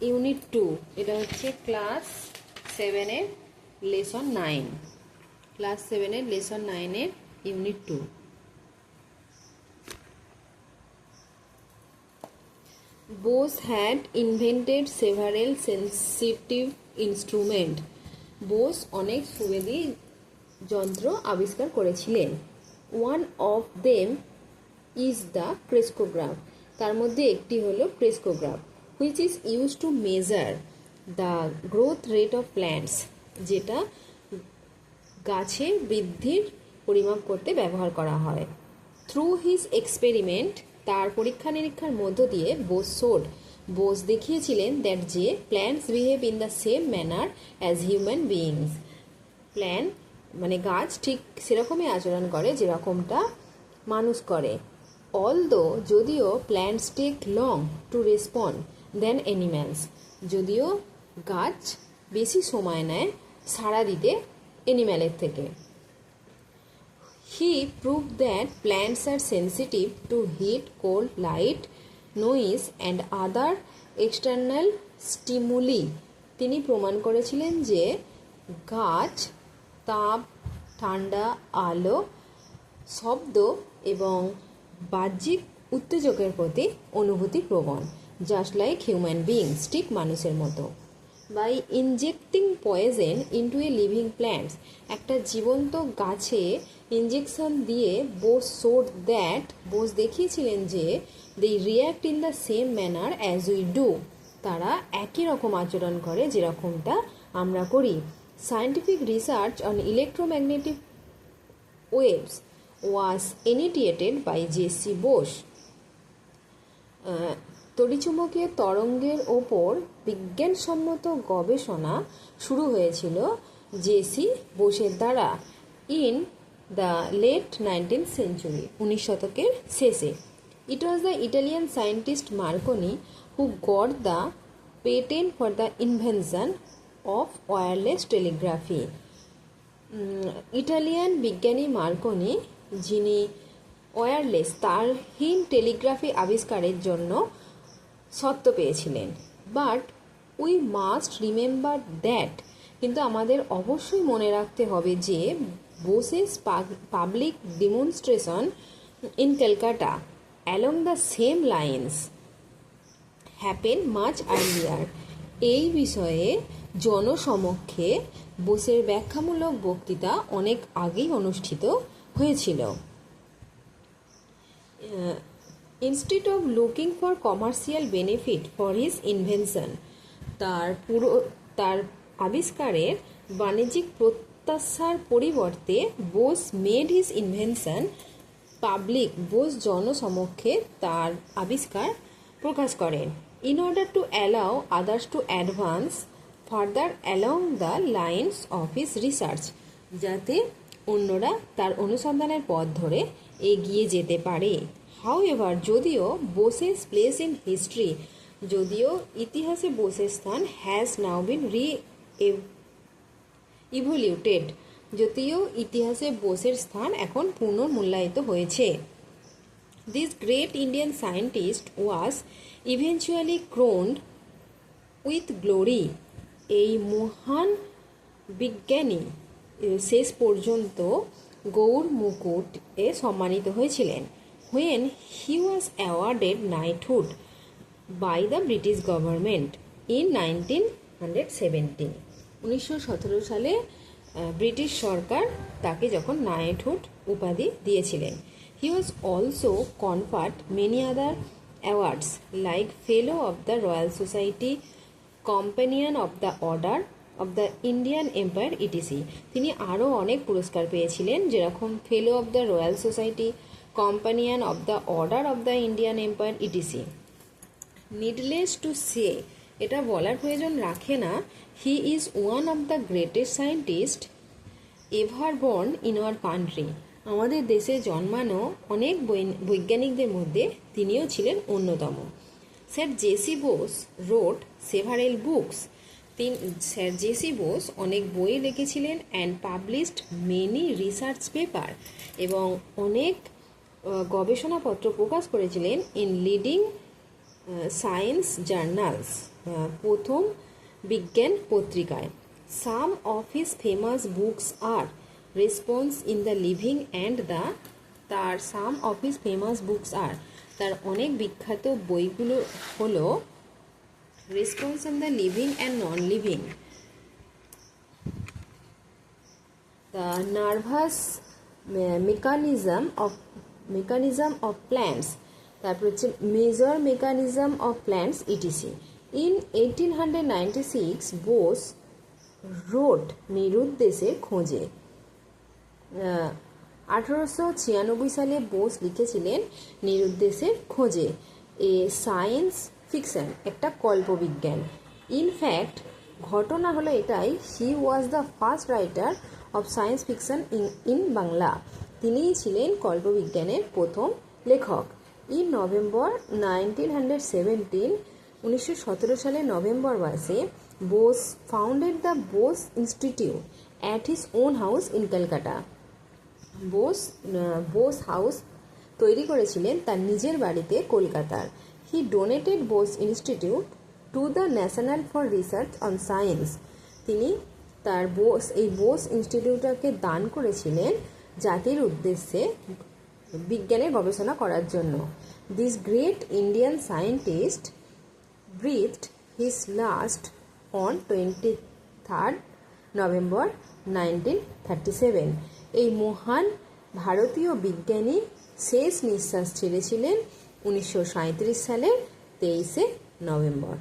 Unit two, এটা হচ্ছে class সেভেনের লেসন নাইন। ক্লাস সেভেনের লেসন নাইনের unit two. Bose had invented several sensitive instrument Bose অনেক সুবেদী যন্ত্র আবিষ্কার করেছিলেন। One of them is the crescograph তার মধ্যে একটি হলো crescograph which is use to measure the growth rate of plants যেটা গাছের বৃদ্ধির পরিমাপ করতে ব্যবহার করা হয়। থ্রু হিজ এক্সপেরিমেন্ট তার পরীক্ষা নিরীক্ষার মধ্য দিয়ে বোস সোড, বোস দেখিয়েছিলেন দ্যাট যে plants behave in the same manner as human beings plant মানে গাছ ঠিক সেরকমই আচরণ করে যেরকমটা মানুষ করে। অলদো যদিও plants take long to respond than animals যদিও গাছ বেশি সময় নেয় সাড়া দিতে অ্যানিম্যালের থেকে। He proved that plants are sensitive to heat cold light noise and other external stimuli তিনি প্রমাণ করেছিলেন যে গাছ, তাপ, ঠান্ডা, আলো, শব্দ এবং বাহ্যিক উত্তেজকের প্রতি অনুভূতি প্রবণ। জাস্ট লাইক হিউম্যান বিংস ঠিক মানুষের মতো। By injecting poison into a living plants একটা জীবন্ত গাছে ইঞ্জেকশন দিয়ে বোস সোড দ্যাট বোস দেখিয়েছিলেন যে they react in the same manner as we do তারা একই রকম আচরণ করে যেরকমটা আমরা করি। Scientific research on electromagnetic waves was initiated by JC Bose তড়িচুম্বকীয় তরঙ্গের ওপর বিজ্ঞানসম্মত গবেষণা শুরু হয়েছিল জেসি বোসের দ্বারা in the late nineteen century, উনিশ শতকের শেষে। It was the Italian scientist Marconi who got the patent for the invention of wireless telegraphy Italian বিজ্ঞানী মার্কনি যিনি ওয়্যারলেস তারহীন টেলিগ্রাফি আবিষ্কারের জন্য সত্য পেয়েছিলেন। But we must remember that কিন্তু আমাদের অবশ্যই মনে রাখতে হবে যে Bose's public demonstration in Calcutta along the same lines happen much earlier এই বিষয়ে জনসমক্ষে বোসের ব্যাখ্যামূলক বক্তৃতা অনেক আগেই অনুষ্ঠিত হয়েছিল। Instead of looking for commercial benefit for his invention তার পুরো, তার আবিষ্কারের বাণিজ্যিক প্রত্যাশার পরিবর্তে Bose made his invention public Bose জনসমক্ষে তার আবিষ্কার প্রকাশ করেন। In order to allow others to advance further along the lines of his research যাতে অন্যরা তার অনুসন্ধানের পথ ধরে এগিয়ে যেতে পারে। হাউ এভার যদিও বোসেস প্লেস ইন হিস্ট্রি যদিও ইতিহাসে বোসের স্থান হ্যাজ নাও বিন রি ইভলিউটেড যদিও ইতিহাসে বোসের স্থান এখন পুনর্মূল্যায়িত হয়েছে। This great Indian scientist was eventually crowned with glory এই মহান বিজ্ঞানী শেষ পর্যন্ত গৌর মুকুট এ সম্মানিত হয়েছিলেন। Was awarded knighthood by the British government in nineteen hundred seventeen উনিশশো সতেরো সালে ব্রিটিশ সরকার তাকে যখন নাইটহুড উপাধি দিয়েছিলেন he was also conferred many other awards like fellow of the Royal Society companion of the Order of the Indian Empire ETC তিনি আরও অনেক পুরস্কার পেয়েছিলেন, যেরকম fellow of the Royal Society companion of the Order of the Indian Empire ETC needless to say এটা বলার প্রয়োজন রাখে না। He is one of the greatest scientist ever born in our country আমাদের দেশে জন্মানো অনেক বৈজ্ঞানিকদের মধ্যে তিনিও ছিলেন অন্যতম। Sir J C Bose wrote several books তিন স্যার জেসি বোস অনেক বই লিখেছিলেন and published many research paper এবং অনেক গবেষণাপত্র প্রকাশ করেছিলেন ইন লিডিং সায়েন্স জার্নালস প্রথম বিজ্ঞান পত্রিকায়। Some of his famous books are response in the living and the তার some of his famous books আর তার অনেক বিখ্যাত বইগুলো হলো response on the living and non living, the nervous mechanism mechanism mechanism of plants. তারপর হচ্ছে major mechanism of plants ETC in eighteen hundred ninety six Bose road নিরুদ্দেশের খোঁজে। আঠারোশো ছিয়ানব্বই সালে বোস লিখেছিলেন নিরুদ্দেশের খোঁজে। এ সায়েন্স ফিকশন একটা কল্পবিজ্ঞান। ইনফ্যাক্ট ঘটনা হলো এটাই he was the first writer of science fiction in in Bangla তিনিই ছিলেন কল্পবিজ্ঞানের প্রথম লেখক। In November nineteen hundred seventeen, উনিশশো সতেরো সালে নভেম্বর মাসে Bose founded the Bose institute at his own house in Calcutta Bose Bose house তৈরি করেছিলেন তার নিজের বাড়িতে কলকাতার। He donated Bose institute to the national for research on science তিনি তার বোস, এই বোস ইনস্টিটিউটকে দান করেছিলেন জাতির উদ্দেশ্যে বিজ্ঞানের গবেষণা করার জন্য। This great Indian scientist breathed his last on 23rd November nineteen thirty seven এই মহান ভারতীয় বিজ্ঞানী শেষ নিঃশ্বাস ছেড়েছিলেন উনিশশো সাঁত্রিশ সালের তেইশে নভেম্বর।